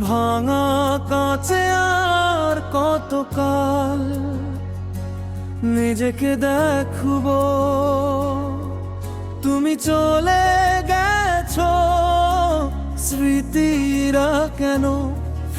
ভাঙা কাছে আর কত কাল নিজেকে দেখব? তুমি চলে গেছো স্মৃতিরা কেন?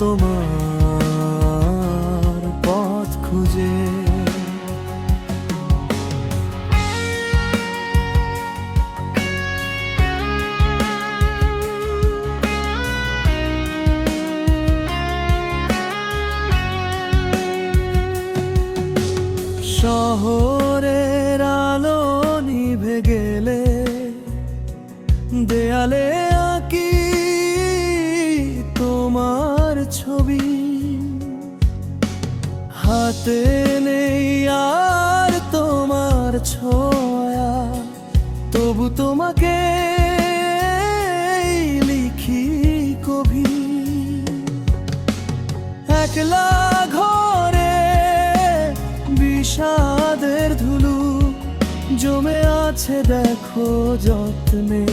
তোমার পথ খুঁজে। শহরের হাতে নেই আর তোমার ছোঁয়া। তবু তোমাকে লিখি কবি। একলা ঘরে বিষাদের ধুলু জমে আছে দেখো যত্নে।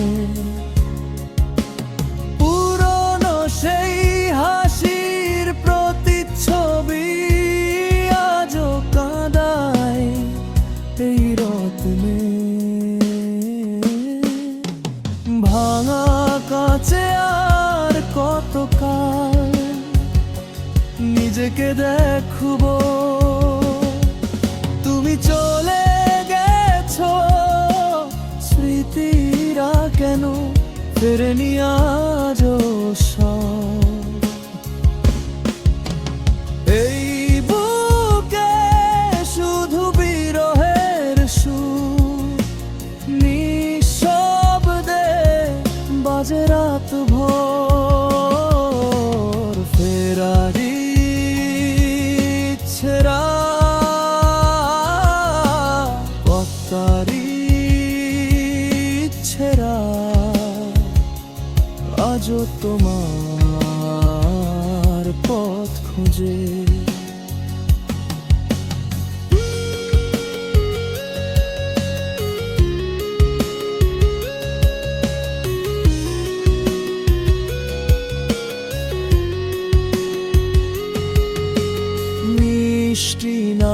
কাছে আর কত কাল নিজেকে দেখব? তুমি চলে গেছো স্মৃতিরা কেন ফেরেনি আজ? বাজে রাত ভোর ফেরারি ছেড়া পত্তারি ছেড়া আজও তোমার পথ খুঁজে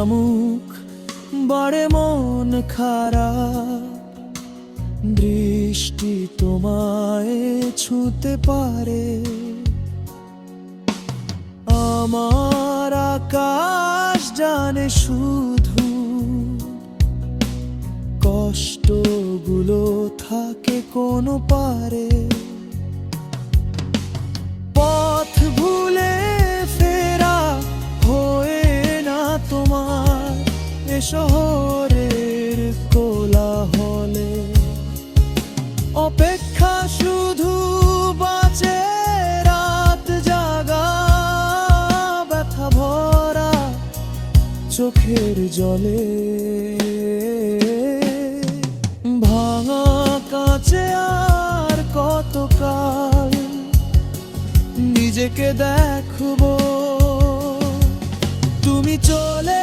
নামুক বাড়ে মন খারাপ। দৃষ্টি তোমায় ছুতে পারে। আমার আকাশ জানে শুধু কষ্টগুলো থাকে কোনো পারে। এ শহরের কোলাহলে। অপেক্ষা শুধু বাঁচে রাত জাগা, ব্যথা ভরা চোখের জলে। ভাঙা কাছে আর কত কাল নিজেকে দেখব? তুমি চলে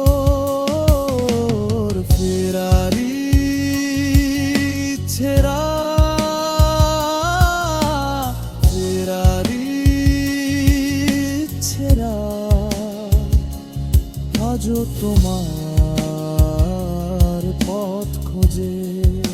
তোমার পথ খোঁজে।